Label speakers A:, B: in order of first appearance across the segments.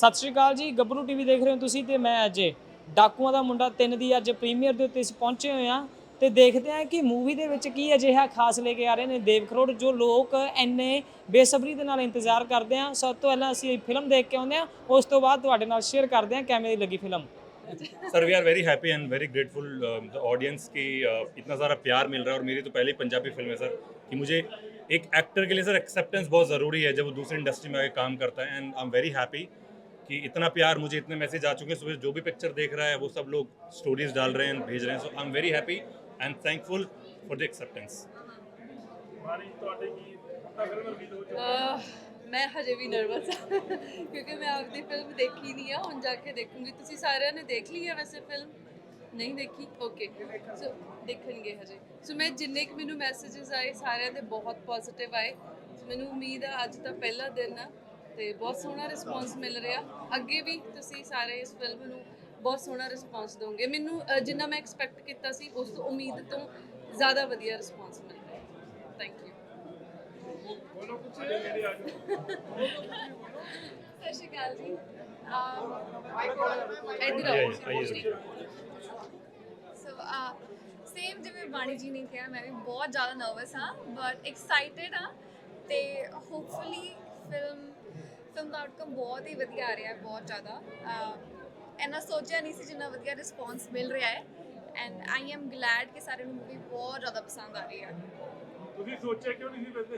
A: ਸਤਿ ਸ਼੍ਰੀ ਅਕਾਲ ਜੀ ਗੱਭਰੂ ਟੀਵੀ ਦੇਖ ਰਹੇ ਹੋ ਤੁਸੀਂ ਤੇ ਮੈਂ ਅਜੇ ਡਾਕੂਆਂ ਦਾ ਮੁੰਡਾ 3 ਦੀ ਅੱਜ ਪ੍ਰੀਮੀਅਰ ਦੇ ਉੱਤੇ ਅਸੀਂ ਪਹੁੰਚੇ ਹੋਏ ਆ ਤੇ ਦੇਖਦੇ ਹਾਂ ਕਿ ਮੂਵੀ ਦੇ ਵਿੱਚ ਕੀ ਅਜਿਹਾ ਖਾਸ ਲੈ ਕੇ ਆ ਰਹੇ ਨੇ ਦੇਵ ਖਰੋੜ ਜੋ ਲੋਕ ਇੰਨੇ ਬੇਸਬਰੀ ਦੇ ਨਾਲ ਇੰਤਜ਼ਾਰ ਕਰਦੇ ਆ ਸਭ ਤੋਂ ਪਹਿਲਾਂ ਅਸੀਂ ਫਿਲਮ ਦੇਖ ਕੇ ਆਉਂਦੇ ਆ ਉਸ ਤੋਂ ਬਾਅਦ ਤੁਹਾਡੇ ਨਾਲ ਸ਼ੇਅਰ ਕਰਦੇ ਆ ਕਿਵੇਂ ਦੀ ਲੱਗੀ film
B: sir we are very happy and very grateful the audience की uh, इतना सारा प्यार मिल रहा है और मेरी तो पहले ही पंजाबी फिल्म है सर कि मुझे एक एक्टर के लिए सर एक्सेप्टेंस बहुत ज़रूरी है जब वो दूसरी इंडस्ट्री में आके काम करता है and I am very happy कि इतना प्यार मुझे, इतने मैसेज आ चुके हैं। सुबह जो भी पिक्चर देख रहा है, वो सब लोग स्टोरीज डाल रहे हैं, भेज रहे हैं। So I am very happy and thankful for the
C: acceptance ਮੈਂ ਹਜੇ ਵੀ ਨਰਵਸ ਹਾਂ ਕਿਉਂਕਿ ਮੈਂ ਆਪਦੀ ਫਿਲਮ ਦੇਖੀ ਨਹੀਂ ਆ ਹੁਣ ਜਾ ਕੇ ਦੇਖੂੰਗੀ ਤੁਸੀਂ ਸਾਰਿਆਂ ਨੇ ਦੇਖ ਲਈ ਹੈ ਵੈਸੇ ਫਿਲਮ ਨਹੀਂ ਦੇਖੀ ਓਕੇ ਸੋ ਦੇਖਣਗੇ ਹਜੇ ਸੋ ਮੈਂ ਜਿੰਨੇ ਕਿ ਮੈਨੂੰ ਮੈਸੇजेस ਆਏ ਸਾਰਿਆਂ ਦੇ ਬਹੁਤ ਪੋਜ਼ਿਟਿਵ ਆਏ ਮੈਨੂੰ ਉਮੀਦ ਆ ਅੱਜ ਤਾਂ ਪਹਿਲਾ ਦਿਨ ਆ ਤੇ ਬਹੁਤ ਸੋਹਣਾ ਰਿਸਪੌਂਸ ਮਿਲ ਰਿਹਾ। ਅੱਗੇ ਵੀ ਤੁਸੀਂ ਸਾਰੇ ਇਸ ਫਿਲਮ ਨੂੰ ਬਹੁਤ ਸੋਹਣਾ ਰਿਸਪੌਂਸ ਦੋਗੇ ਮੈਨੂੰ ਜਿੰਨਾ ਮੈਂ ਐਕਸਪੈਕਟ ਕੀਤਾ ਸੀ ਉਸ ਤੋਂ ਉਮੀਦ ਤੋਂ ਜ਼ਿਆਦਾ ਵਧੀਆ ਰਿਸਪੌਂਸ ਮਿਲ ਰਿਹਾ। ਥੈਂਕ ਯੂ ਸਤਿ ਸ਼੍ਰੀ ਅਕਾਲ ਜੀ। ਇੱਧਰ ਆਓ।
D: ਸੋ ਸੇਮ ਜਿਵੇਂ ਬਾਣੀ ਜੀ ਨੇ ਕਿਹਾ ਮੈਂ ਵੀ ਬਹੁਤ ਜ਼ਿਆਦਾ ਨਰਵਸ ਹਾਂ ਬਟ ਐਕਸਾਈਟਿਡ ਹਾਂ। ਤੇ ਹੋਪਫੁਲੀ ਫਿਲਮ ਫਿਲਮ ਦਾ ਆਊਟਕਮ ਬਹੁਤ ਹੀ ਵਧੀਆ ਆ ਰਿਹਾ ਹੈ ਬਹੁਤ ਜ਼ਿਆਦਾ। ਇੰਨਾ ਸੋਚਿਆ ਨਹੀਂ ਸੀ ਜਿੰਨਾ ਵਧੀਆ ਰਿਸਪੌਂਸ ਮਿਲ ਰਿਹਾ ਹੈ। ਐਂਡ ਆਈ ਐਮ ਗਲੈਡ ਕਿ ਸਾਰਿਆਂ ਨੂੰ ਮੂਵੀ ਬਹੁਤ ਜ਼ਿਆਦਾ ਪਸੰਦ ਆ ਰਹੀ ਹੈ
E: ਤੁਸੀਂ ਸੋਚਿਆ ਕਿਉਂ ਨਹੀਂ ਸੀ ਵੈਸੇ?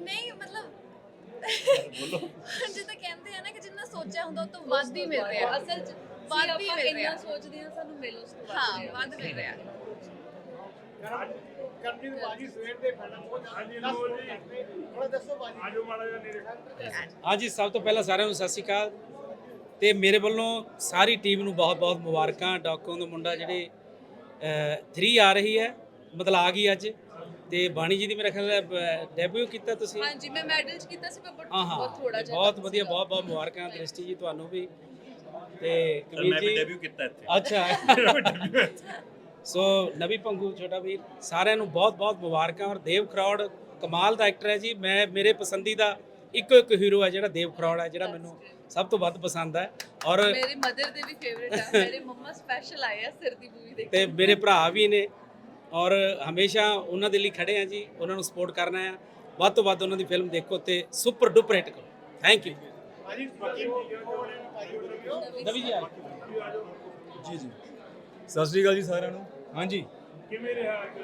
D: ਨਹੀਂ ਮਤਲਬ ਜਿੱਦਾਂ ਕਹਿੰਦੇ ਆ ਨਾ ਕਿ ਜਿੰਨਾ ਸੋਚਿਆ ਹੁੰਦਾ ਉਹ ਤੋਂ ਵੱਧ ਹੀ ਮਿਲ ਰਿਹਾ।
C: ਅਸਲ ਚ
D: ਵੱਧ ਹੀ ਮਿਲ ਰਿਹਾ।
C: ਇੰਨਾ ਸੋਚਦੇ ਆ ਸਾਨੂੰ ਮਿਲ ਉਸ ਤੋਂ ਵੱਧ
D: ਹਾਂ। ਵੱਧ ਮਿਲ ਰਿਹਾ।
F: ਕਰਨੀ ਬਾਜੀ
G: ਸਭ ਤੋਂ ਪਹਿਲਾਂ ਸਾਰਿਆਂ ਨੂੰ ਸਤਿ ਸ਼੍ਰੀ ਅਕਾਲ। ਤੇ ਮੇਰੇ ਵੱਲੋਂ ਸਾਰੀ ਟੀਮ ਨੂੰ ਬਹੁਤ-ਬਹੁਤ ਮੁਬਾਰਕਾਂ ਡਾਕੋਂ ਦਾ ਮੁੰਡਾ ਜਿਹੜੇ 3 ਆ ਰਹੀ ਹੈ ਮਤਲਬ ਆ ਗਈ ਅੱਜ। ਤੇ ਬਾਣੀ ਜੀ ਦੀ ਮੇਰਾ ਖਿਆਲ ਡੈਬਿਊ ਕੀਤਾ ਤੁਸੀਂ?
C: ਹਾਂਜੀ ਮੈਂ ਮੈਡਲ ਕੀਤਾ ਸੀ ਪਰ ਬਹੁਤ ਥੋੜਾ ਜਿਹਾ
G: ਬਹੁਤ ਵਧੀਆ ਬਹੁਤ ਬਹੁਤ ਮੁਬਾਰਕਾਂ ਦ੍ਰਿਸ਼ਟੀ ਜੀ ਤੁਹਾਨੂੰ ਵੀ। ਤੇ
B: ਮੈਂ
G: ਵੀ
B: ਡੈਬਿਊ ਕੀਤਾ ਇੱਥੇ।
G: ਅੱਛਾ। ਸੋ ਨਵੀ ਪੰਗੂ ਛੋਟਾ ਵੀਰ ਸਾਰਿਆਂ ਨੂੰ ਬਹੁਤ ਬਹੁਤ ਮੁਬਾਰਕਾਂ ਔਰ ਦੇਵ ਖਰੌੜ ਕਮਾਲ ਦਾ ਐਕਟਰ ਹੈ ਜੀ। ਮੈਂ ਮੇਰੇ ਪਸੰਦੀਦਾ ਇੱਕੋ ਇੱਕ ਹੀਰੋ ਹੈ ਜਿਹੜਾ ਦੇਵ ਖਰੌੜ ਹੈ ਜਿਹੜਾ ਮੈਨੂੰ ਸਭ ਤੋਂ ਵੱਧ ਪਸੰਦ ਹੈ। ਔਰ
C: ਮੇਰੇ ਮਦਰ ਦੇ ਵੀ ਫੇਵਰਿਟ ਆ। ਮੇਰੇ ਮੰਮਾ ਸਪੈਸ਼ਲ ਆਏ ਆ ਸਿਰ ਦੀ ਮੂਵੀ ਦੇਖ
G: ਤੇ ਮੇਰੇ ਭਰਾ ਵੀ ਨੇ। ਔਰ ਹਮੇਸ਼ਾ ਉਹਨਾਂ ਦੇ ਲਈ ਖੜੇ ਆ ਜੀ। ਉਹਨਾਂ ਨੂੰ ਸਪੋਰਟ ਕਰਨਾ ਹੈ ਵੱਧ ਤੋਂ ਵੱਧ ਉਹਨਾਂ ਦੀ ਫਿਲਮ ਦੇਖੋ ਤੇ ਸੁਪਰ ਡੁਪਰ ਹਿੱਟ ਕਰੋ। ਥੈਂਕ ਯੂ ਨਵੀ ਆ
H: ਜੀ ਜੀ। ਸਤਿ ਸ਼੍ਰੀ ਅਕਾਲ ਜੀ ਸਾਰਿਆਂ ਨੂੰ। ਹਾਂਜੀ।
E: ਕਿਵੇਂ ਰਿਹਾ ਅੱਜ?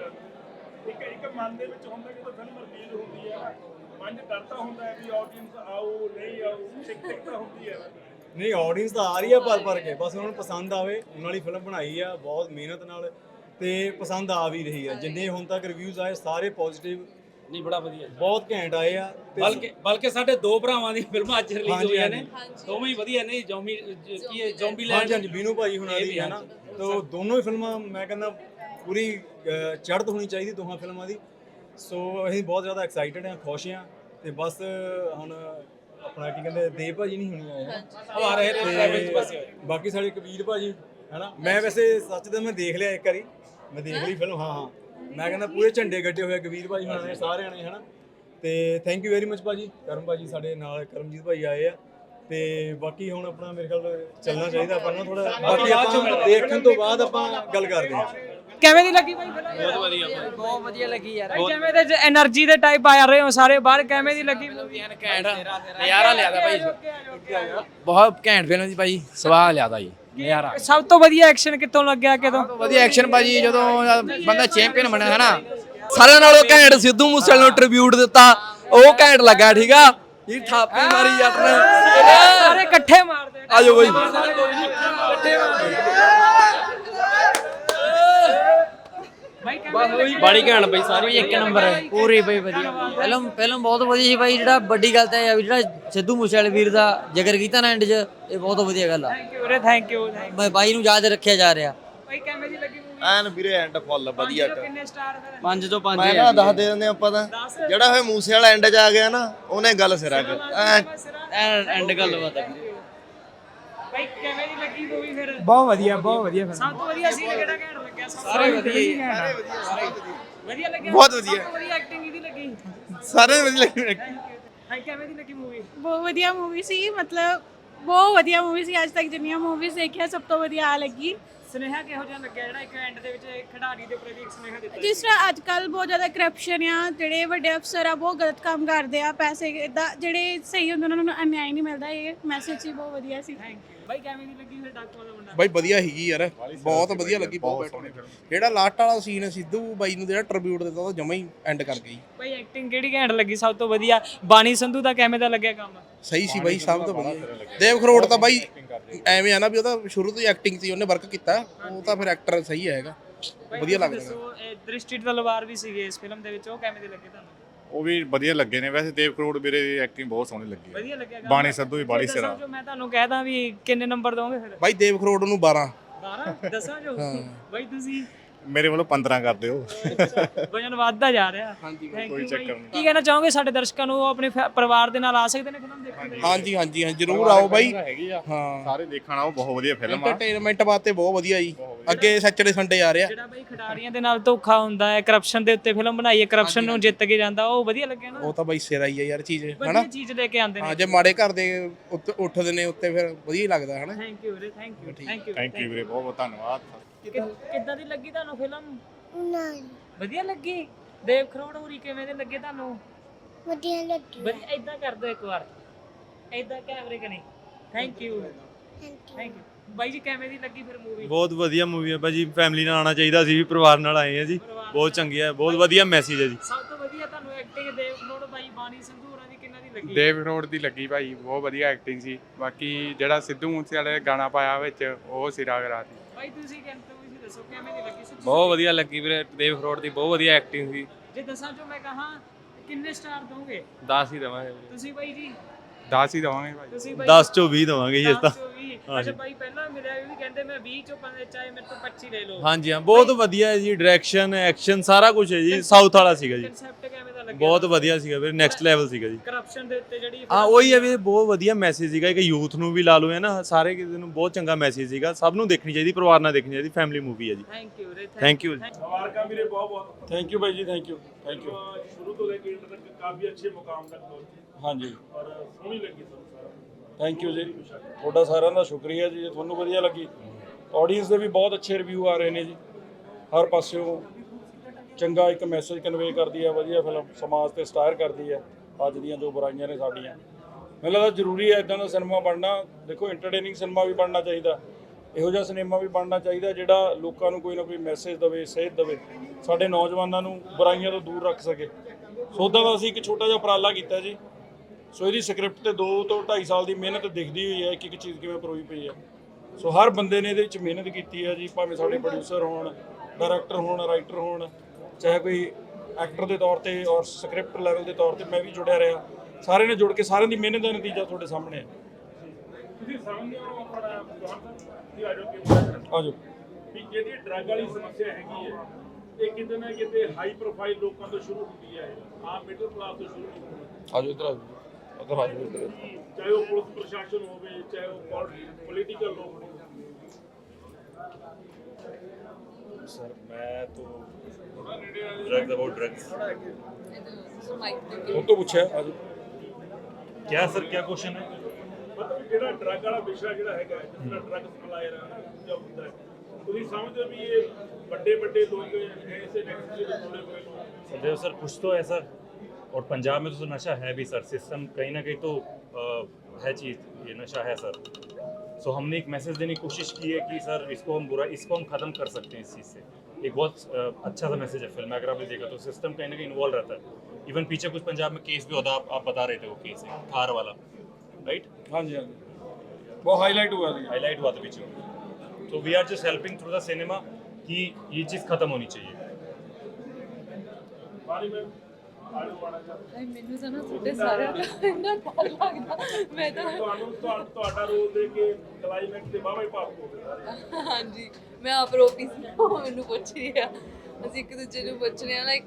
E: ਇੱਕ ਇੱਕ ਮਨ ਦੇ ਵਿੱਚ ਹੁੰਦਾ ਜਦੋਂ ਫਿਲਮ ਰਿਲੀਜ਼ ਹੁੰਦੀ ਹੈ ਮਨ 'ਚ ਹੁੰਦਾ ਹੈ ਵੀ ਆਡੀਅנס ਆਊ ਨਹੀਂ ਆਊ ਸਿੱਖ ਸਿੱਖ ਤਾਂ ਹੁੰਦੀ ਹੈ।
H: ਨਹੀਂ ਆਡੀਅנס ਤਾਂ ਆ ਰਹੀ ਆ ਭਰ ਭਰ ਕੇ ਬਸ ਉਹਨਾਂ ਨੂੰ ਪਸੰਦ ਆਵੇ ਉਹਨਾਂ ਵਾਲੀ ਫਿਲਮ ਬਣਾਈ ਆ ਬਹੁਤ ਮਿਹਨਤ ਨਾਲ ਤੇ ਪਸੰਦ ਆ ਵੀ ਰਹੀ ਆ। ਜਿੰਨੇ ਹੁਣ ਤੱਕ ਰਿਵਿਊਜ਼ ਆਏ ਸਾਰੇ ਪੋਜ਼ਿਟਿਵ
G: ਨਹੀਂ ਬੜਾ ਵਧੀਆ।
H: ਬਹੁਤ ਘੈਂਟ ਆਏ ਆ
G: ਬਲਕਿ ਬਲਕਿ ਸਾਡੇ ਦੋ ਭਰਾਵਾਂ ਦੀ ਫਿਲਮਾਂ ਅੱਜ ਰਿਲੀਜ਼ ਹੋਈਆਂ ਨੇ। ਦੋਵੇਂ ਹੀ ਵਧੀਆ ਨੇ ਜੌਮੀ ਕੀ ਹੈ ਜੌਮਬੀ ਲੈਂਡ
H: ਹਾਂਜੀ ਬੀਨੂ ਭਾਈ ਹੁਣਾਂ
G: ਇਹ ਵੀ
H: ਹੈ। ਨਾ। ਤੋ ਦੋਨੋਂ ਹੀ ਫਿਲਮਾਂ ਮੈਂ ਕਹਿੰਦਾ ਪੂਰੀ ਚੜ੍ਹਤ ਹੋਣੀ ਚਾਹੀਦੀ ਦੋਹਾਂ ਫਿਲਮਾਂ ਦੀ। ਸੋ ਅਸੀਂ ਬਹੁਤ ਜ਼ਿਆਦਾ ਐਕਸਾਈਟਡ ਹਾਂ ਖੁਸ਼ ਹਾਂ ਤੇ ਬਸ ਹੁਣ ਆਪਣਾ ਕੀ ਕਹਿੰਦੇ ਦੇਵ ਭਾਜੀ ਨਹੀਂ ਹੋਣੀ ਆਏ
G: ਉਹ ਆ ਰਹੇ ਨੇ ਟ੍ਰੈਵਲ ਚ ਫਸੇ
H: ਬਾਕੀ ਸਾਡੇ ਕਬੀਰ ਭਾਜੀ ਹੈਨਾ? ਮੈਂ ਵੈਸੇ ਸੱਚ ਤਾਂ ਮੈਂ ਦੇਖ ਲਿਆ ਇੱਕ ਵਾਰੀ। ਮੈਂ ਦੇਖ ਲਈ ਫਿਲਮ ਹਾਂ ਹਾਂ। ਮੈਂ ਕਹਿੰਦਾ ਪੂਰੇ ਝੰਡੇ ਗੱਡੇ ਹੋਏ ਕਬੀਰ ਭਾਜੀ ਹੁਣਾਂ ਨੇ ਸਾਰਿਆਂ ਨੇ ਹੈਨਾ? ਤੇ ਥੈਂਕ ਯੂ ਵੈਰੀ ਮਚ ਭਾਜੀ। ਕਰਮ ਭਾਜੀ ਸਾਡੇ ਨਾਲ ਕਰਮਜੀਤ ਭਾਈ ਆਏ ਆ। ਤੇ ਬਾਕੀ ਹੁਣ ਆਪਣਾ ਮੇਰੇ ਖਿਆਲ ਚੱਲਣਾ ਚਾਹੀਦਾ ਆਪਾਂ ਨੂੰ ਥੋੜਾ ਬਾਕੀ ਆਪਾਂ ਦੇਖਣ ਤੋਂ ਬਾਅਦ ਆਪਾਂ ਗੱਲ ਕਰਦੇ ਹਾਂ।
A: ਕਿਵੇਂ ਦੀ ਲੱਗੀ ਬਾਈ ਬਹੁਤ ਵਧੀਆ ਬਹੁਤ ਵਧੀਆ ਲੱਗੀ ਯਾਰ। ਕਿਵੇਂ ਦੇ એનર્ਜੀ ਦੇ ਟਾਈਪ ਆ ਰਹੇ ਹੋ ਸਾਰੇ ਬਾਹਰ
I: ਜੀ ਨਜ਼ਾਰਾ।
A: ਸਭ ਤੋਂ ਵਧੀਆ ਐਕਸ਼ਨ ਕਿੱਥੋਂ ਲੱਗਿਆ ਕਿਦੋਂ?
I: ਵਧੀਆ ਐਕਸ਼ਨ ਭਾਜੀ ਜਦੋਂ ਬੰਦਾ ਚੈਂਪੀਅਨ ਬਣਿਆ ਹੈ ਨਾ ਸਾਰਿਆਂ ਨਾਲੋਂ ਘੈਂਟ ਸਿੱਧੂ ਮੂਸੇਵਾਲੇ ਨੂੰ ਟ੍ਰਿਬਿਊਟ ਦਿੱਤਾ। ਉਹ ਘੈਂਟ ਲੱਗਾ ਠੀਕ ਆ? ਜੀ ਥਾਪੀ ਮਾਰੀ ਜੱਟ ਨੇ।
A: ਸਾਰੇ ਇਕੱਠੇ ਮਾਰਦੇ ਆ।
I: ਆਜੋ ਬਾਈ?
J: ਬੜੀ ਘੈਂਟ ਬਈ ਸਾਰੀ ਇੱਕ ਨੰਬਰ ਹੈ। ਪੂਰੀ ਬਈ ਵਧੀਆ। ਫਿਲਮ ਫਿਲਮ ਬਹੁਤ ਵਧੀਆ ਸੀ ਬਾਈ ਜਿਹੜਾ ਵੱਡੀ ਗੱਲ ਤਾਂ ਇਹ ਆ ਵੀ ਜਿਹੜਾ ਸਿੱਧੂ ਮੂਸੇਵਾਲੇ ਵੀਰ ਦਾ ਜ਼ਿਕਰ ਕੀਤਾ ਨਾ ਐਂਡ 'ਚ ਇਹ ਬਹੁਤ ਵਧੀਆ ਗੱਲ ਆ।
A: ਥੈਂਕ ਯੂ ਵੀਰੇ ਥੈਂਕ ਯੂ
J: ਬਾਈ ਬਾਈ ਨੂੰ ਯਾਦ ਰੱਖਿਆ ਜਾ ਰਿਹਾ।
A: ਬਾਈ ਕਿਵੇਂ ਦੀ ਲੱਗੀ
F: ਐਨ ਵੀਰੇ ਐਂਡ ਫੁੱਲ ਵਧੀਆ
A: ਕਿੰਨੇ ਸਟਾਰ ਫਿਰ?
J: 5 ਤੋਂ 5
F: ਮੈਂ ਨਾ ਦੱਸ ਦੇ ਦਿੰਦੇ ਆਪਾਂ ਤਾਂ। ਜਿਹੜਾ ਹੋਏ ਮੂਸੇ ਵਾਲਾ ਐਂਡ 'ਚ ਆ ਗਿਆ ਨਾ ਉਹਨੇ ਗੱਲ ਸਿਰਾ ਕਰ ਐਨ
J: ਐਂਡ ਗੱਲ ਬਤਾ
A: ਬਾਈ ਕਿਵੇਂ ਦੀ ਲੱਗੀ ਮੂਵੀ ਫਿਰ?
G: ਬਹੁਤ ਵਧੀਆ ਬਹੁਤ ਵਧੀਆ
A: ਸਭ ਤੋਂ ਵਧੀਆ ਸੀ ਕਿਹੜਾ ਘੈਂਟ ਲੱਗਿਆ? ਸਾਰੇ ਵਧੀਆ ਵਧੀਆ ਲੱਗਿਆ?
F: ਬਹੁਤ ਵਧੀਆ।
A: ਸਭ ਤੋਂ ਵਧੀਆ ਐਕਟਿੰਗ ਇਹਦੀ ਲੱਗੀ?
F: ਸਾਰੇ ਵਧੀਆ ਲੱਗੇ
A: ਹਾਂ ਕਿਵੇਂ ਦੀ ਲੱਗੀ ਮੂਵੀ
K: ਬਹੁਤ ਵਧੀਆ ਮੂਵੀ ਸੀ ਮਤਲਬ ਬਹੁਤ ਵਧੀਆ ਮੂਵੀ ਸੀ। ਅੱਜ ਤੱਕ ਜਿੰਨੀਆਂ ਮੂਵੀਜ਼ ਦੇਖੀਆਂ ਸਭ ਤੋਂ ਵਧੀਆ ਆ ਲੱਗੀ।
A: ਸੁਨੇਹਾ ਕਿਹੋ ਜਿਹਾ ਲੱਗਿਆ ਜਿਹੜਾ ਇੱਕ ਐਂਡ ਦੇ ਵਿੱਚ ਖਿਡਾਰੀ ਦੇ ਪ੍ਰਤੀ ਇੱਕ ਸੁਨੇਹਾ ਦਿੱਤਾ
K: ਜਿਸ ਤਰ੍ਹਾਂ ਅੱਜ ਕੱਲ ਬਹੁਤ ਜ਼ਿਆਦਾ ਕਰਪਸ਼ਨ ਆ ਜਿਹੜੇ ਵੱਡੇ ਅਫਸਰ ਆ ਬਹੁਤ ਗਲਤ ਕੰਮ ਕਰਦੇ ਆ ਪੈਸੇ ਇਦਾਂ ਜਿਹੜੇ ਸਹੀ ਹੁੰਦੇ ਉਹਨਾਂ ਨੂੰ ਅਨਿਆਏ ਨਹੀਂ ਮਿਲਦਾ ਇਹ ਮੈਸੇਜ ਹੀ ਬਹੁਤ ਵਧੀਆ ਸੀ।
A: ਥੈਂਕ ਯੂ ਬਾਈ ਕਿਵੇਂ ਦੀ ਲੱਗੀ ਫਿਰ ਡਾਕੂਆਂ ਦਾ ਮੁੰਡਾ?
L: ਬਾਈ ਵਧੀਆ ਸੀਗੀ ਯਾਰ। ਬਹੁਤ ਵਧੀਆ ਲੱਗੀ ਬਹੁਤ ਬੈਟਰ ਜਿਹੜਾ ਲਾਸਟ ਵਾਲਾ ਸੀਨ ਸਿੱਧੂ ਬਾਈ ਨੂੰ ਜਿਹੜਾ ਟ੍ਰਿਬਿਊਟ ਦਿੱਤਾ ਉਹ ਜਮਾ ਹੀ ਐਂਡ ਕਰ ਗਈ।
A: ਬਾਈ ਐਕਟਿੰਗ ਕਿਹੜੀ ਘੈਂਟ ਲੱਗੀ? ਸਭ ਤੋਂ ਵਧੀਆ ਬਾਣੀ ਸੰਧੂ ਦਾ ਕਿਵੇਂ ਦਾ ਲੱਗਿਆ ਕੰਮ?
L: ਸਹੀ ਸੀ ਬਾਈ ਸਭ ਤੋਂ ਵਧੀਆ। ਦੇਵ ਖਰੋੜ ਤਾਂ ਬਾਈ ਐਵੇਂ ਆ ਨਾ ਵੀ ਉਹਦਾ ਸ਼ੁਰੂ ਤੋਂ ਹੀ ਐਕਟਿੰਗ ਸੀ ਉਹਨੇ ਵਰਕ ਕੀਤਾ ਉਹ ਤਾਂ ਫਿਰ ਐਕਟਰ ਸਹੀ ਹੈਗਾ। ਵਧੀਆ ਲੱਗਦਾ
A: ਦੱਸੋ ਇਹ ਦ੍ਰਿਸ਼ਟੀ ਤਲਵਾਰ ਵੀ ਸੀਗੇ ਇਸ ਫਿਲਮ ਦੇ ਵਿੱਚ ਉਹ ਕਿਵੇਂ ਦੇ ਲੱਗੇ ਤੁਹਾਨੂੰ?
M: ਉਹ ਵੀ ਵਧੀਆ ਲੱਗੇ ਨੇ ਵੈਸੇ ਦੇਵ ਕਰੋੜ ਵੀਰੇ ਦੀ ਐਕਟਿੰਗ ਬਹੁਤ ਸੋਹਣੀ ਲੱਗੀ ਹੈ
A: ਵਧੀਆ ਲੱਗਿਆ
M: ਬਾਣੀ ਸੰਧੂ ਵੀ ਬਾਲੀ
A: ਜੇ
M: ਸਿਰਾ।
A: ਦੱਸਾਂ ਜੋ ਮੈਂ ਤੁਹਾਨੂੰ ਕਹਿਦਾ ਵੀ ਕਿੰਨੇ ਨੰਬਰ ਦੋਗੇ ਫਿਰ?
L: ਬਾਈ ਦੇਵ ਖਰੋੜ ਨੂੰ 12
A: 12 ਦੱਸਾਂ ਜੋ? ਬਾਈ ਤੁਸੀਂ
M: ਮੇਰੇ ਵੱਲੋਂ 15 ਕਰ ਦਿਓ।
A: ਵਜਨ ਵੱਧਦਾ ਜਾ ਰਿਹਾ। ਹਾਂਜੀ
M: ਕੋਈ ਚੱਕਰ ਨਹੀਂ।
A: ਕੀ ਕਹਿਣਾ ਚਾਹੋਗੇ ਸਾਡੇ ਦਰਸ਼ਕਾਂ ਨੂੰ? ਉਹ ਆਪਣੇ ਫੈ- ਪਰਿਵਾਰ ਦੇ ਨਾਲ ਆ ਸਕਦੇ ਨੇ ਫਿਲਮ ਦੇਖਣ ਲਈ?
L: ਹਾਂਜੀ ਹਾਂਜੀ ਹਾਂ ਜਰੂਰ ਆਓ ਬਾਈ।
M: ਹੈਗੀ ਆ।
L: ਹਾਂ।
M: ਸਾਰੇ ਦੇਖਣ ਆਓ ਬਹੁਤ ਵਧੀਆ ਫਿਲਮ ਆ।
L: ਐਂਟਰਟੇਨਮੈਂਟ ਵਾਸਤੇ ਬਹੁਤ ਵਧੀਆ ਜੀ। ਅੱਗੇ ਸੈਚਰਡੇ ਸੰਡੇ ਆ ਰਿਹਾ।
A: ਜਿਹੜਾ ਬਾਈ ਖਿਡਾਰੀਆਂ ਦੇ ਨਾਲ ਧੋਖਾ ਹੁੰਦਾ ਹੈ ਕਰਪਸ਼ਨ ਦੇ ਉੱਤੇ ਫਿਲਮ ਬਣਾਈ ਹੈ ਕਰਪਸ਼ਨ ਨੂੰ ਜਿੱਤ ਕੇ ਜਾਂਦਾ ਉਹ ਵਧੀਆ ਲੱਗਿਆ ਨਾ।
L: ਉਹ ਤਾਂ ਬਾਈ ਸਿਰਾ ਹੀ ਆ ਯਾਰ ਚੀਜ਼ ਹਨਾ?
A: ਵਧੀਆ ਚੀਜ਼ ਲੈ ਕੇ ਆਉਂਦੇ
L: ਹਾਂ
A: ਨੇ
L: ਜੇ ਮਾੜੇ ਘਰ ਦੇ ਉੱਤੇ ਉੱਠਦੇ ਨੇ ਉੱਤੇ ਫਿਰ ਵਧੀਆ ਹੀ ਲੱਗਦਾ ਹਨਾ?
A: ਥੈਂਕ ਯੂ ਵੀਰੇ thank you thank you
M: thank you ਵੀਰੇ ਬਹੁਤ ਬਹੁਤ ਧੰਨਵਾਦ।
A: ਕਿੱਦਾਂ? ਦੀ ਲੱਗੀ ਤੁਹਾਨੂੰ ਫਿਲਮ? ਵਧੀਆ ਲੱਗੀ? ਦੇਵ ਖਰੋੜ ਹੋਰੀ ਕਿਵੇਂ ਦੇ ਲੱਗੇ ਤੁਹਾਨੂੰ?
K: ਵਧੀਆ ਲੱਗੀ।
A: ਵਧੀਆ ਇਦਾਂ ਕਰ ਦਿਓ ਇੱਕ ਵਾਰ। ਇਦਾਂ ਕੈਮਰੇ ਕਨੇ। ਥੈਂਕ ਯੂ ਥੈਂਕ ਯੂ ਬਾਈ ਜੀ ਕਿਵੇਂ ਦੀ ਲੱਗੀ ਫਿਰ ਮੂਵੀ
H: ਬਹੁਤ ਵਧੀਆ ਮੂਵੀ ਹੈ ਭਾਜੀ। ਫੈਮਿਲੀ ਨਾਲ ਆਉਣਾ ਚਾਹੀਦਾ ਸੀ ਵੀ ਪਰਿਵਾਰ ਨਾਲ ਆਏ ਆ ਜੀ। ਬਹੁਤ ਚੰਗੀ ਹੈ ਬਹੁਤ ਵਧੀਆ ਮੈਸੇਜ ਹੈ ਜੀ।
A: ਸਭ ਤੋਂ ਵਧੀਆ ਤੁਹਾਨੂੰ ਐਕਟਿੰਗ ਦੇਵ ਖਰੋੜ ਬਾਈ ਬਾਣੀ ਸੰਧੂ ਹੋਰਾਂ ਦੀ ਕਿੰਨਾ ਦੀ ਲੱਗੀ?
N: ਦੇਵ ਰੋਡ ਦੀ ਲੱਗੀ ਭਾਈ ਬਹੁਤ ਵਧੀਆ ਐਕਟਿੰਗ ਸੀ। ਬਾਕੀ ਜਿਹੜਾ ਸਿੱਧੂ ਮੂਸੇ ਵਾਲੇ ਗਾਣਾ ਪਾਇਆ ਵਿੱਚ ਉਹ ਸਿਰਾ ਕਰਾਤੀ।
A: ਬਾਈ ਤੁਸੀਂ ਤੁਸੀਂ ਦੱਸੋ ਕਿਵੇਂ ਦੀ ਲੱਗੀ ਸੱਚੀ?
H: ਬਹੁਤ ਵਧੀਆ ਲੱਗੀ ਵੀਰੇ ਦੇਵ ਖਰੋੜ ਦੀ ਬਹੁਤ ਵਧੀਆ ਐਕਟਿੰਗ ਸੀ।
A: ਜੇ ਦੱਸਾਂ ਜੋ ਮੈਂ ਕਹਾ ਕਿੰਨੇ ਸਟਾਰ ਦੋਗੇ
H: 10 ਹੀ ਦਵਾਂਗੇ
A: ਤੁਸੀਂ ਬਾਈ ਜੀ?
N: 10 ਹੀ ਦਵਾਂਗੇ ਭਾਈ।
A: ਤੁਸੀਂ ਬਾਈ
H: 10 ਚੋਂ 20 ਦਵਾਂਗੇ ਜੀ ਇਸ ਤਾਂ।
A: 10 ਚੋਂ 20 ਅੱਛਾ ਬਾਈ ਪਹਿਲਾਂ ਮਿਲਿਆ ਇਹ ਵੀ ਕਹਿੰਦੇ ਮੈਂ 20 ਚੋਂ ਪੰਜ ਚਾਹੇ ਮੇਰੇ ਤੋਂ 25 ਲੈ ਲਓ।
H: ਹਾਂਜੀ ਹਾਂ ਬਹੁਤ ਵਧੀਆ ਹੈ ਜੀ ਡਾਇਰੈਕਸ਼ਨ ਐਕਸ਼ਨ ਸਾਰਾ ਕੁਝ ਹੈ ਜੀ ਸਾਊਥ ਵਾਲਾ ਸੀਗਾ ਜੀ।
A: ਕਨਸੈਪਟ
H: ਬਹੁਤ ਵਧੀਆ ਸੀਗਾ ਵੀਰੇ ਨੈਕਸਟ ਲੈਵਲ ਸੀਗਾ ਜੀ।
A: ਕਰਪਸ਼ਨ ਦੇ ਉੱਤੇ ਜਿਹੜੀ
H: ਹਾਂ ਉਹੀ ਹੈ ਵੀ ਬਹੁਤ ਵਧੀਆ ਮੈਸੇਜ ਸੀਗਾ ਇੱਕ ਯੂਥ ਨੂੰ ਵੀ ਲਾ ਲਓ ਹੈ ਨਾ ਸਾਰੇ ਕਿਸੇ ਨੂੰ ਬਹੁਤ ਚੰਗਾ ਮੈਸੇਜ ਸੀਗਾ ਸਭ ਨੂੰ ਦੇਖਣੀ ਚਾਹੀਦੀ ਪਰਿਵਾਰ ਨਾਲ ਦੇਖਣੀ ਚਾਹੀਦੀ ਫੈਮਿਲੀ ਮੂਵੀ ਹੈ ਜੀ।
A: ਥੈਂਕ ਯੂ ਵੀਰੇ
H: ਥੈਂਕ ਯੂ
E: ਮੁਬਾਰਕਾਂ ਵੀਰੇ ਬਹੁਤ ਬਹੁਤ। ਥੈਂਕ ਯੂ ਬਾਈ ਜੀ ਥੈਂਕ ਯੂ ਥੈਂਕ ਯੂ ਸ਼ੁਰੂ ਤੋਂ ਲੈ ਕੇ ਇੰਟ ਤੱਕ ਕਾਫੀ ਅੱਛੇ ਮੁਕਾਮ ਤੱਕ ਪਹੁੰਚੇ। ਹਾਂਜੀ। ਔਰ ਸੋਹਣੀ ਲੱਗੀ ਤੁਹਾਨੂੰ ਸਾਰਾ।
O: ਥੈਂਕ ਯੂ ਜੀ। ਤੁਹਾਡਾ ਸਾਰਿਆਂ ਦਾ ਸ਼ੁਕਰੀਆ ਜੀ ਜੇ ਤੁਹਾਨੂੰ ਵਧੀਆ ਲੱਗੀ ਆਡੀਅנס ਦੇ ਵੀ ਬਹੁਤ ਅੱਛੇ ਰਿਵਿਊ ਆ ਰਹੇ ਨੇ ਜੀ। ਹਰ ਪਾਸਿਓਂ ਚੰਗਾ ਇੱਕ ਮੈਸੇਜ ਕਨਵੇ ਕਰਦੀ ਹੈ, ਵਧੀਆ ਫਿਲਮ ਸਮਾਜ ਤੇ ਸਟਾਇਰ ਕਰਦੀ ਹੈ, ਅੱਜ ਦੀਆਂ ਜੋ ਬੁਰਾਈਆਂ ਨੇ ਸਾਡੀਆਂ। ਮੈਨੂੰ ਲੱਗਦਾ ਜ਼ਰੂਰੀ ਹੈ ਇਦਾਂ ਦਾ ਸਿਨੇਮਾ ਬਣਨਾ। ਦੇਖੋ ਐਂਟਰਟੇਨਿੰਗ ਸਿਨੇਮਾ ਵੀ ਬਣਨਾ ਚਾਹੀਦਾ। ਇਹੋ ਜਿਹਾ ਸਿਨੇਮਾ ਵੀ ਬਣਨਾ ਚਾਹੀਦਾ ਜਿਹੜਾ ਲੋਕਾਂ ਨੂੰ ਕੋਈ ਨਾ ਕੋਈ ਮੈਸੇਜ ਦੇਵੇ, ਸੇਧ ਦੇਵੇ, ਸਾਡੇ ਨੌਜਵਾਨਾਂ ਨੂੰ ਬੁਰਾਈਆਂ ਤੋਂ ਦੂਰ ਰੱਖ ਸਕੇ। ਸੋ ਉੱਦਾਂ ਦਾ ਅਸੀਂ ਇੱਕ ਛੋਟਾ ਜਿਹਾ ਉਪਰਾਲਾ ਕੀਤਾ ਜੀ। ਸੋ ਇਹਦੀ ਸਕ੍ਰਿਪਟ ਤੇ 2 ਤੋਂ 2.5 ਸਾਲ ਦੀ ਮਿਹਨਤ ਦਿਖਦੀ ਹੋਈ ਹੈ ਇੱਕ ਇੱਕ ਚੀਜ਼ ਕਿਵੇਂ ਪਰੋਈ ਪਈ ਹੈ। ਸੋ ਹਰ ਬੰਦੇ ਨੇ ਇਹਦੇ ਵਿੱਚ ਮਿਹਨਤ ਕੀਤੀ ਹੈ ਜੀ, ਭਾਵੇਂ ਸਾਡੇ ਪ੍ਰੋਡਿਊਸਰ ਹੋਣ ਡਾਇਰੈਕਟਰ ਹੋਣ ਰਾਈਟਰ ਹੋਣ। ਚਾਹੇ ਕੋਈ ਐਕਟਰ ਦੇ ਤੌਰ ਤੇ ਔਰ ਸਕ੍ਰਿਪਟ ਲੈਵਲ ਦੇ ਤੌਰ ਤੇ ਮੈਂ ਵੀ ਜੁੜਿਆ ਰਿਹਾ। ਸਾਰਿਆਂ ਨੇ ਜੁੜ ਕੇ ਸਾਰਿਆਂ ਦੀ ਮਿਹਨਤ ਦਾ ਨਤੀਜਾ ਤੁਹਾਡੇ ਸਾਹਮਣੇ ਹੈ।
E: ਤੁਸੀਂ ਸਮਝਦੇ ਹੋ ਆਪਣਾ ਜਵਾਨ ਜੀ ਆ ਜਾਓ ਕਿ
O: ਆਜੋ
E: ਵੀ ਜਿਹੜੀ ਡਰੱਗ ਵਾਲੀ ਸਮੱਸਿਆ ਹੈਗੀ ਹੈ ਇਹ ਕਿਤੇ ਨਾ ਕਿਤੇ ਹਾਈ ਪ੍ਰੋਫਾਈਲ ਲੋਕਾਂ ਤੋਂ ਸ਼ੁਰੂ ਹੁੰਦੀ ਹੈ। ਆਮ ਮਿਡਲ ਕਲਾਸ ਤੋਂ ਸ਼ੁਰੂ ਨਹੀਂ ਹੁੰਦੀ
O: ਆਜੋ ਇਧਰ ਆਜੋ ਇਧਰ ਆਜੋ ਇੱਧਰ।
E: ਚਾਹੇ ਉਹ ਪੁਲਿਸ ਪ੍ਰਸ਼ਾਸਨ ਹੋਵੇ ਚਾਹੇ ਉਹ ਪੋਲੀਟੀਕਲ ਲੋਕ ਹੋਣ।
B: सर मैं तो ड्रग्स अबाउट ड्रग्स
O: ਉਹ ਤੋਂ ਪੁੱਛਿਆ ਆਜੋ
B: क्या सर क्या क्वेश्चन है
E: ਮਤਲਬ ਜਿਹੜਾ ਡਰੱਗ ਵਾਲਾ ਵਿਸ਼ਾ ਜਿਹੜਾ ਹੈਗਾ ਹੈ, ਜਿਸ ਤਰ੍ਹਾਂ ਡਰੱਗ ਸਪਲਾਇਰ ਹੈ ਨਾ ਜਾਂ ਹੁੰਦਾ ਹੈ ਤੁਸੀਂ ਸਮਝਦੇ ਹੋ ਵੀ ਇਹ ਵੱਡੇ ਵੱਡੇ ਲੋਕ ਐਸੇ ਨੈਕਸਟ ਦੇ ਜੁੜੇ ਹੋਏ ਲੋਕ
B: सदैव सर कुछ तो है सर और पंजाब में तो नशा है भी सर सिस्टम कहीं ना कहीं तो अ, है चीज़ ये नशा है सर सो हमने एक मैसेज देने की कोशिश की है कि सर इसको हम बुरा इसको हम ख़त्म कर सकते हैं इस चीज़ से। एक बहुत अच्छा सा मैसेज है फ़िल्म में अगर आपने देखा तो। सिस्टम कहीं ना कहीं इन्वॉल्व रहता है। इवन पीछे कुछ पंजाब में केस भी होता आप, आप बता रहे थे वो केस है थार वाला राइट
O: हाँ जी हाँ जी। वो हाईलाइट हुआ था।
B: हाईलाइट हुआ था पीछे तो we are just helping through the cinema कि ये चीज़ ख़त्म होनी चाहिए।
C: ਮੈਨੂੰ ਤਾਂ ਨਾ ਤੁਹਾਡੇ ਸਾਰਿਆਂ ਦਾ ਇੰਨਾ ਡਰ ਲੱਗਦਾ। ਮੈਂ ਤਾਂ
E: ਤੁਹਾਨੂੰ ਤੁਹਾ- ਤੁਹਾਡਾ ਰੋਲ ਦੇ ਕੇ ਕਲਾਈਮੈਕਸ ਦੇ ਬਾਬਾ ਹੀ ਭਾਵ ਹੋ ਗਏ ਸਾਰੇ।
C: ਹਾਂਜੀ ਮੈਂ ਆਪ ਰੋਪੀ ਸੀ ਉਹ ਮੈਨੂੰ ਪੁੱਛ ਰਹੀ ਆ। ਅਸੀਂ ਇੱਕ ਦੂਜੇ ਨੂੰ ਪੁੱਛ ਰਹੇ ਆ ਲਾਈਕ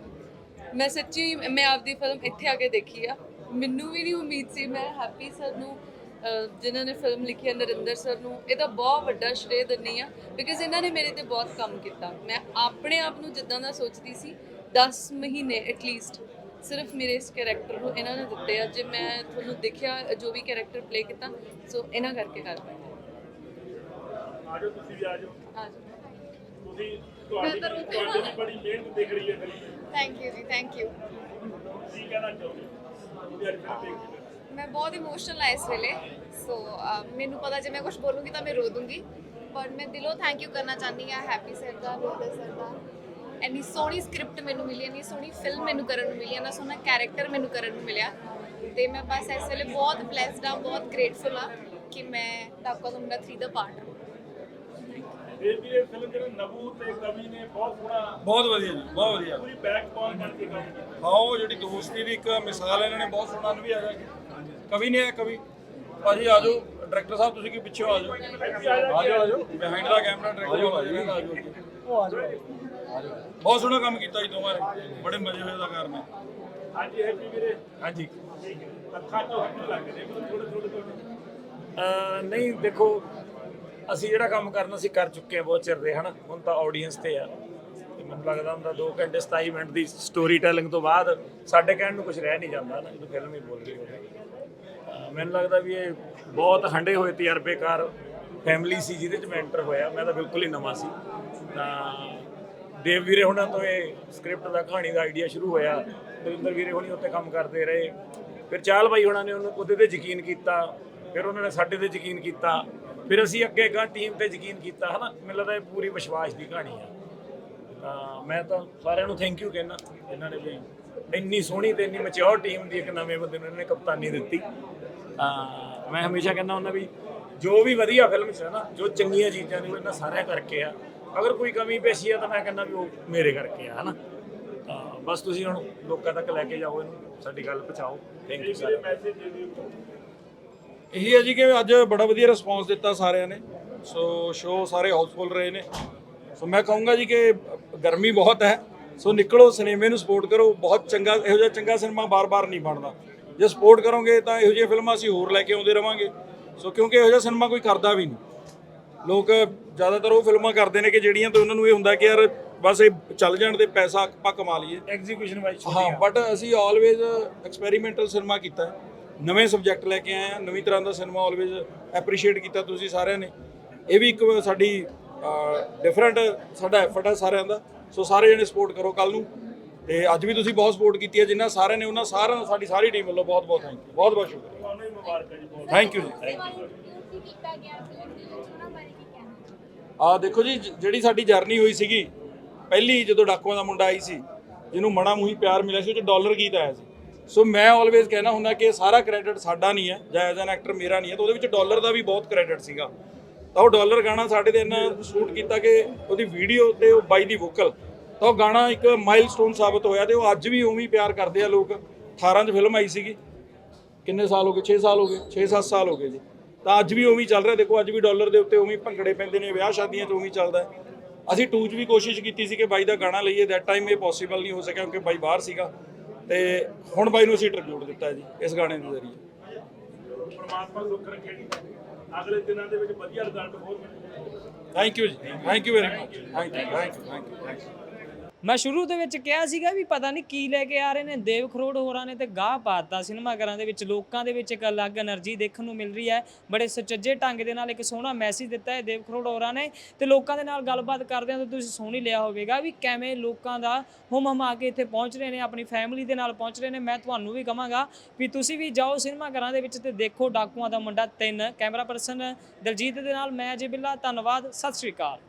C: ਮੈਂ ਸੱਚੀ ਮੈਂ ਆਪਦੀ ਫਿਲਮ ਇੱਥੇ ਆ ਕੇ ਦੇਖੀ ਆ। ਮੈਨੂੰ ਵੀ ਨਹੀਂ ਉਮੀਦ ਸੀ ਮੈਂ ਹੈਪੀ ਸਰ ਨੂੰ ਅਹ, ਜਿਨ੍ਹਾਂ ਨੇ ਫਿਲਮ ਲਿਖੀ ਹੈ ਨਰਿੰਦਰ ਸਰ ਨੂੰ ਇਹਦਾ ਬਹੁਤ ਵੱਡਾ ਸ਼੍ਰੇ ਦਿੰਨੀ ਆ ਬਿਕਾਜ਼ ਇਹਨਾਂ ਨੇ ਮੇਰੇ ਤੇ ਬਹੁਤ ਕੰਮ ਕੀਤਾ। ਮੈਂ ਆਪਣੇ ਆਪ ਨੂੰ ਜਿੱਦਾਂ ਦਾ ਸੋਚਦੀ ਸੀ 10 ਮਹੀਨੇ ਐਟਲੀਸਟ ਸਿਰਫ ਮੇਰੇ ਇਸ ਕੈਰੈਕਟਰ ਨੂੰ ਇਹਨਾਂ ਨੇ ਦਿੱਤੇ ਆ ਜੇ ਮੈਂ ਤੁਹਾਨੂੰ ਦੇਖਿਆ ਜੋ ਵੀ ਕੈਰੈਕਟਰ ਪਲੇ ਕੀਤਾ ਸੋ ਇਹਨਾਂ ਕਰਕੇ ਕਰ ਪਾਈ
E: ਆਜੋ ਤੁਸੀਂ ਵੀ ਆਜੋ।
C: ਹਾਂਜੀ
E: ਤੁਸੀਂ ਤੁਹਾਡੀ
D: ਮੈਂ ਤਾਂ ਰੋਟੀ
E: ਤੁਹਾਡੀ ਵੀ ਬੜੀ ਮਿਹਨਤ ਦਿਖ ਰਹੀ ਹੈ ਫਿਲਮ
D: ਥੈਂਕ ਯੂ ਜੀ ਥੈਂਕ ਯੂ
E: ਕੀ ਕਹਿਣਾ ਚਾਹੁੰਦੇ ਹੋ ਤੁਸੀਂ ਅੱਜ ਫਿਲਮ ਦੇਖ ਕੇ
D: ਮੈਂ ਬਹੁਤ ਇਮੋਸ਼ਨਲ ਆ ਇਸ ਵੇਲੇ ਸੋ ਮੈਨੂੰ ਪਤਾ ਜੇ ਮੈਂ ਕੁਝ ਬੋਲੂੰਗੀ ਤਾਂ ਮੈਂ ਰੋ ਦੂੰਗੀ। ਪਰ ਮੈਂ ਦਿਲੋਂ ਥੈਂਕ ਯੂ ਕਰਨਾ ਚਾਹੁੰਦੀ ਆ ਹੈਪੀ ਸਰ ਦਾ ਰੋਦਰ ਸਰ ਦਾ ਇੰਨੀ ਸੋਹਣੀ ਸਕ੍ਰਿਪਟ ਮੈਨੂੰ ਮਿਲੀ ਇੰਨੀ ਸੋਹਣੀ ਫਿਲਮ ਮੈਨੂੰ ਕਰਨ ਨੂੰ ਮਿਲੀ ਇੰਨਾ ਸੋਹਣਾ ਕੈਰੈਕਟਰ ਮੈਨੂੰ ਕਰਨ ਨੂੰ ਮਿਲਿਆ। ਤੇ ਮੈਂ ਬਸ ਇਸ ਵੇਲੇ ਬਹੁਤ ਬlesed ਆ ਬਹੁਤ ਗ੍ਰੇਟਫੁਲ ਆ ਕਿ ਮੈਂ ਡਾਕਾ ਦਾ ਮੁੰਡਾ 3 ਦਾ ਪਾਰਟ ਹਾਂ।
E: ਇਹ ਵੀ ਇਹ ਫਿਲਮ ਜਿਹੜੇ ਨਬੂ ਤੇ ਕਵੀ ਨੇ ਬਹੁਤ ਸੋਹਣਾ
O: ਬਹੁਤ ਵਧੀਆ ਜੀ ਬਹੁਤ ਵਧੀਆ।
E: ਪੂਰੀ ਬੈਕਬੋਨ ਬਣ ਕੇ ਕੰਮ ਕੀਤਾ।
O: ਹਾਂ ਉਹ ਜਿਹੜੀ ਦੋਸਤੀ ਦੀ ਇੱਕ ਮਿਸਾਲ ਇਹਨਾਂ ਨੇ ਬਹੁਤ ਸੋਹਣਾ ਵੀ ਹੈਗਾ ਕਵੀ ਨੇ ਹੈ ਕਵੀ? ਭਾਜੀ ਆਜੋ ਡਾਇਰੈਕਟਰ ਸਾਹਿਬ ਤੁਸੀਂ ਕੀ ਪਿੱਛੇ ਆ ਜਾਓ। ਆਜੋ ਆਜੋ ਬਿਹਾਈਂਡ ਦਾ ਕੈਮਰਾ ਡਾਇਰੈਕਟਰ ਆਜੋ ਆਜੋ ਉਹ ਆਜੋ ਬਹੁਤ ਸੋਹਣਾ ਕੰਮ ਕੀਤਾ ਜੀ ਦੋਵਾਂ ਨੇ। ਬੜੇ ਮਜ਼ੇ ਹੋਏ ਦਾ ਕਰਨਾ
E: ਹਾਂਜੀ ਹੈਪੀ ਵੀਰੇ।
O: ਹਾਂਜੀ।
E: ਅੱਖਾਂ ਚੋਂ ਹੱਥ ਲੱਗ ਰਹੇ ਥੋੜੇ ਥੋੜੇ ਥੋੜੇ
P: ਨਹੀਂ ਦੇਖੋ ਅਸੀਂ ਜਿਹੜਾ ਕੰਮ ਕਰਨਾ ਸੀ ਕਰ ਚੁੱਕੇ ਹਾਂ ਬਹੁਤ ਚਿਰ ਦੇ ਹਨਾ? ਹੁਣ ਤਾਂ ਆਡੀਅנס ਤੇ ਆ। ਮੈਨੂੰ ਲੱਗਦਾ ਹੁੰਦਾ 2 ਘੰਟੇ 27 ਮਿੰਟ ਦੀ ਸਟੋਰੀ ਟੈਲਿੰਗ ਤੋਂ ਬਾਅਦ ਸਾਡੇ ਕਹਿਣ ਨੂੰ ਕੁਝ ਰਹਿ ਨਹੀਂ ਜਾਂਦਾ ਨਾ ਜਦੋਂ ਫਿਲਮ ਹੀ ਬੋਲ ਰਹੀ ਹੋਵੇ। ਮੈਨੂੰ ਲੱਗਦਾ ਵੀ ਇਹ ਬਹੁਤ ਹੰਡੇ ਹੋਏ ਤਜਰਬੇਕਾਰ ਫੈਮਿਲੀ ਸੀ ਜਿਹਦੇ ਚ ਮੈਂ ਐਂਟਰ ਹੋਇਆ। ਮੈਂ ਤਾਂ ਬਿਲਕੁਲ ਹੀ ਨਵਾਂ ਸੀ। ਤਾਂ ਦੇਵ ਵੀਰੇ ਹੁਣਾਂ ਤੋਂ ਇਹ ਸਕ੍ਰਿਪਟ ਦਾ ਕਹਾਣੀ ਦਾ ਆਈਡੀਆ ਸ਼ੁਰੂ ਹੋਇਆ। ਦਵਿੰਦਰ ਵੀਰੇ ਹੁਣੀ ਉੱਤੇ ਕੰਮ ਕਰਦੇ ਰਹੇ। ਫਿਰ ਚਾਲ ਭਾਈ ਹੁਣਾਂ ਨੇ ਉਹਨੂੰ ਉਹਦੇ ਤੇ ਯਕੀਨ ਕੀਤਾ। ਫਿਰ ਉਹਨਾਂ ਨੇ ਸਾਡੇ ਤੇ ਯਕੀਨ ਕੀਤਾ। ਫਿਰ ਅਸੀਂ ਅੱਗੇ ਗਾਂ ਟੀਮ ਤੇ ਯਕੀਨ ਕੀਤਾ, ਹਨਾ? ਮੈਨੂੰ ਲੱਗਦਾ ਇਹ ਪੂਰੀ ਵਿਸ਼ਵਾਸ ਦੀ ਕਹਾਣੀ ਆ। ਤਾਂ ਮੈਂ ਤਾਂ ਸਾਰਿਆਂ ਨੂੰ ਥੈਂਕ ਯੂ ਕਹਿਣਾ ਇਹਨਾਂ ਨੇ ਵੀ। ਇੰਨੀ ਸੋਹਣੀ ਤੇ ਇੰਨੀ ਮੈਚੁਰ ਟੀਮ ਦੀ ਇੱਕ ਨਵੇਂ ਬੰਦੇ ਨੂੰ ਇਹਨਾਂ ਨੇ ਕਪਤਾਨੀ ਦਿੱਤੀ। ਮੈਂ ਹਮੇਸ਼ਾ ਕਹਿੰਦਾ ਹੁੰਦਾ ਵੀ ਜੋ ਵੀ ਵਧੀਆ ਫਿਲਮ 'ਚ ਹੈ ਨਾ, ਜੋ ਚੰਗੀਆਂ ਚੀਜ਼ਾਂ ਨੇ ਉਹ ਇਹਨਾਂ ਸਾਰਿਆਂ ਕਰਕੇ ਆ। ਅਗਰ ਕੋਈ ਕਮੀ ਪੇਸ਼ੀ ਆ ਤਾਂ ਮੈਂ ਕਹਿੰਦਾ ਵੀ ਉਹ ਮੇਰੇ ਕਰਕੇ ਆ, ਹਨਾ? ਤਾਂ ਬਸ ਤੁਸੀਂ ਹੁਣ ਲੋਕਾਂ ਤੱਕ ਲੈ ਕੇ ਜਾਓ ਇਹਨੂੰ, ਸਾਡੀ ਗੱਲ ਪਹੁੰਚਾਓ। ਥੈਂਕ ਯੂ ਸਰ
O: ਇਹੀ ਹੈ ਜੀ ਕਿ ਅੱਜ ਬੜਾ ਵਧੀਆ ਰਿਸਪੌਂਸ ਦਿੱਤਾ ਸਾਰਿਆਂ ਨੇ। ਸੋ ਸ਼ੋਅ ਸਾਰੇ ਹਾਊਸਫੁੱਲ ਰਹੇ ਨੇ। ਸੋ ਮੈਂ ਕਹੂੰਗਾ ਜੀ ਕਿ ਗਰਮੀ ਬਹੁਤ ਹੈ। ਸੋ ਨਿਕਲੋ ਸਿਨੇਮੇ ਨੂੰ ਸਪੋਰਟ ਕਰੋ। ਬਹੁਤ ਚੰਗਾ, ਇਹੋ ਜਿਹਾ ਚੰਗਾ ਸਿਨੇਮਾ ਬਾਰ-ਬਾਰ ਨਹੀਂ ਬਣਦਾ। ਜੇ ਸਪੋਰਟ ਕਰੋਗੇ ਤਾਂ ਇਹੋ ਜਿਹੀਆਂ ਫਿਲਮਾਂ ਅਸੀਂ ਹੋਰ ਲੈ ਕੇ ਆਉਂਦੇ ਰਵਾਂਗੇ। ਸੋ ਕਿਉਂਕਿ ਇਹੋ ਜਿਹਾ ਸਿਨੇਮਾ ਕੋਈ ਕਰਦਾ ਵੀ ਨਹੀਂ। ਲੋਕ ਜ਼ਿਆਦਾਤਰ ਉਹ ਫਿਲਮਾਂ ਕਰਦੇ ਨੇ ਕਿ ਜਿਹੜੀਆਂ ਤੋਂ ਉਹਨਾਂ ਨੂੰ ਇਹ ਹੁੰਦਾ ਕਿ ਯਾਰ ਬਸ ਇਹ ਚੱਲ ਜਾਣ ਤੇ ਪੈਸਾ ਆਪਾਂ ਕਮਾ ਲਈਏ।
P: ਐਗਜ਼ੀਕਿਊਸ਼ਨ ਵਾਈਜ਼
O: ਹਾਂ ਬਟ ਅਸੀਂ ਆਲਵੇਜ਼ ਐਕਸਪੈਰੀਮੈਂਟਲ ਸਿਨੇਮਾ ਕੀਤਾ। ਨਵੇਂ ਸਬਜੈਕਟ ਲੈ ਕੇ ਆਏ ਆ ਨਵੀਂ ਤਰ੍ਹਾਂ ਦਾ ਸਿਨੇਮਾ ਆਲਵੇਜ਼ ਐਪਰੀਸ਼ੀਏਟ ਕੀਤਾ ਤੁਸੀਂ ਸਾਰਿਆਂ ਨੇ। ਇਹ ਵੀ ਇੱਕ ਸਾਡੀ ਡਿਫਰੈਂਟ ਸਾਡਾ ਐਫਰਟ ਹੈ ਸਾਰਿਆਂ ਦਾ। ਸੋ ਸਾਰੇ ਜਣੇ ਸਪੋਰਟ ਕਰੋ ਕੱਲ ਨੂੰ। ਤੇ ਅੱਜ ਵੀ ਤੁਸੀਂ ਬਹੁਤ ਸਪੋਰਟ ਕੀਤੀ ਹੈ ਜਿੰਨਾ ਸਾਰਿਆਂ ਨੇ ਉਹਨਾਂ ਸਾਰਿਆਂ ਦਾ ਸਾਡੀ ਸਾਰੀ ਟੀਮ ਵੱਲੋਂ ਬਹੁਤ ਬਹੁਤ ਥੈਂਕ ਯੂ ਬਹੁਤ ਬਹੁਤ ਸ਼ੁਕਰੀਆ।
E: ਤੁਹਾਨੂੰ ਵੀ ਮੁਬਾਰਕਾਂ ਜੀ ਬਹੁਤ
O: ਥੈਂਕ ਯੂ ਜੀ। ਥੈਂਕ ਯੂ ਆ ਦੇਖੋ ਜੀ, ਜ- ਜਿਹੜੀ ਸਾਡੀ ਜਰਨੀ ਹੋਈ ਸੀਗੀ, ਪਹਿਲੀ ਜਦੋਂ ਡਾਕੂਆਂ ਦਾ ਮੁੰਡਾ ਆਈ ਸੀ, ਜਿਹਨੂੰ ਮਣਾ ਮੂੰਹੀ ਪਿਆਰ ਮਿਲਿਆ ਸੀ, ਉਹ ਚ ਡਾਲਰ ਗੀਤ ਆਇਆ ਸੀ। ਸੋ ਮੈਂ ਆਲਵੇਜ਼ ਕਹਿਣਾ ਹੁੰਦਾ ਕਿ ਇਹ ਸਾਰਾ ਕ੍ਰੈਡਿਟ ਸਾਡਾ ਨਹੀਂ ਹੈ, ਜਾਂ ਐਜ਼ ਐਨ ਐਕਟਰ ਮੇਰਾ ਨਹੀਂ ਹੈ, ਤਾਂ ਉਹਦੇ ਵਿੱਚ ਡਾਲਰ ਦਾ ਵੀ ਬਹੁਤ ਕ੍ਰੈਡਿਟ ਸੀਗਾ। ਤਾਂ ਉਹ ਡਾਲਰ ਗਾਣਾ ਸਾਡੇ ਤੇ ਇੰਨਾ ਸ਼ੂਟ ਕੀਤਾ ਕਿ ਉਹਦੀ ਵੀਡੀਓ ਤੇ ਉਹ ਬਾਈ ਦੀ ਵੋਕਲ ਤਾਂ ਉਹ ਗਾਣਾ ਇੱਕ ਮਾਈਲਸਟੋਨ ਸਾਬਤ ਹੋਇਆ ਤੇ ਉਹ ਅੱਜ ਵੀ ਉਵੇਂ ਹੀ ਪਿਆਰ ਕਰਦੇ ਆ ਲੋਕ। 18 ਚ ਫਿਲਮ ਆਈ ਸੀਗੀ। ਕਿੰਨੇ ਸਾਲ ਹੋ ਗਏ? 6 ਸਾਲ ਹੋ ਗਏ 6-7 ਸਾਲ ਹੋ ਗਏ ਜੀ। ਤਾਂ ਅੱਜ ਵੀ ਉਵੇਂ ਚੱਲ ਰਿਹਾ। ਦੇਖੋ ਅੱਜ ਵੀ ਡਾਲਰ ਦੇ ਉੱਤੇ ਉਵੇਂ ਭੰਗੜੇ ਪੈਂਦੇ ਨੇ ਵਿਆਹ ਸ਼ਾਦੀਆਂ 'ਚ ਉਵੇਂ ਚੱਲਦਾ ਹੈ। ਅਸੀਂ ਟੂ 'ਚ ਵੀ ਕੋਸ਼ਿਸ਼ ਕੀਤੀ ਸੀ ਕਿ ਬਾਈ ਦਾ ਗਾਣਾ ਲਈਏ। ਦੈਟ ਟਾਈਮ ਇਹ ਪੋਸੀਬਲ ਨਹੀਂ ਹੋ ਸਕਿਆ ਕਿਉਂਕਿ ਬਾਈ ਬਾਹਰ ਸੀਗਾ। ਤੇ ਹੁਣ ਬਾਈ ਨੂੰ ਅਸੀਂ ਟ੍ਰਿਬਿਊਟ ਦਿੱਤਾ ਜੀ ਇਸ ਗਾਣੇ ਦੇ ਜ਼ਰੀਏ।
E: ਪਰਮਾਤਮਾ ਸੁੱਖ ਰੱਖੇ ਜੀ ਅਗਲੇ ਦਿਨਾਂ ਦੇ ਵਿੱਚ ਵਧੀਆ ਰਿਜ਼ਲਟ ਹੋਰ
O: ਥੈਂਕ ਯੂ ਜੀ। Thank you very much thank you thank you thank you
A: ਮੈਂ ਸ਼ੁਰੂ ਦੇ ਵਿੱਚ ਕਿਹਾ ਸੀਗਾ ਵੀ ਪਤਾ ਨਹੀਂ ਕੀ ਲੈ ਕੇ ਆ ਰਹੇ ਨੇ ਦੇਵ ਖਰੋੜ ਹੋਰਾਂ ਨੇ ਤੇ ਗਾਹ ਪਾਤਾ। ਸਿਨੇਮਾ ਘਰਾਂ ਦੇ ਵਿੱਚ, ਲੋਕਾਂ ਦੇ ਵਿੱਚ ਇੱਕ ਅਲੱਗ એનર્ਜੀ ਦੇਖਣ ਨੂੰ ਮਿਲ ਰਹੀ ਹੈ। ਬੜੇ ਸੁਚੱਜੇ ਢੰਗ ਦੇ ਨਾਲ ਇੱਕ ਸੋਹਣਾ ਮੈਸੇਜ ਦਿੱਤਾ ਹੈ ਦੇਵ ਖਰੋੜ ਹੋਰਾਂ ਨੇ ਤੇ ਲੋਕਾਂ ਦੇ ਨਾਲ ਗੱਲਬਾਤ ਕਰਦੇ ਹਾਂ ਤਾਂ ਤੁਸੀਂ ਸੁਣ ਹੀ ਲਿਆ ਹੋਵੇਗਾ ਵੀ ਕਿਵੇਂ ਲੋਕਾਂ ਦਾ ਹਮ ਹਮਾ ਕੇ ਇੱਥੇ ਪਹੁੰਚ ਰਹੇ ਨੇ, ਆਪਣੀ ਫੈਮਿਲੀ ਦੇ ਨਾਲ ਪਹੁੰਚ ਰਹੇ ਨੇ। ਮੈਂ ਤੁਹਾਨੂੰ ਵੀ ਕਹਾਂਗਾ ਵੀ ਤੁਸੀਂ ਵੀ ਜਾਓ ਸਿਨੇਮਾ ਘਰਾਂ ਦੇ ਵਿੱਚ ਤੇ ਦੇਖੋ ਡਾਕੂਆਂ ਦਾ ਮੁੰਡਾ 3 ਕੈਮਰਾ ਪਰਸਨ ਦਲਜੀਤ ਦੇ ਨਾਲ ਮੈਂ ਅਜੇ ਬਿੱਲਾ, ਧੰਨਵਾਦ, ਸਤਿ ਸ਼੍ਰੀ ਅਕਾਲ।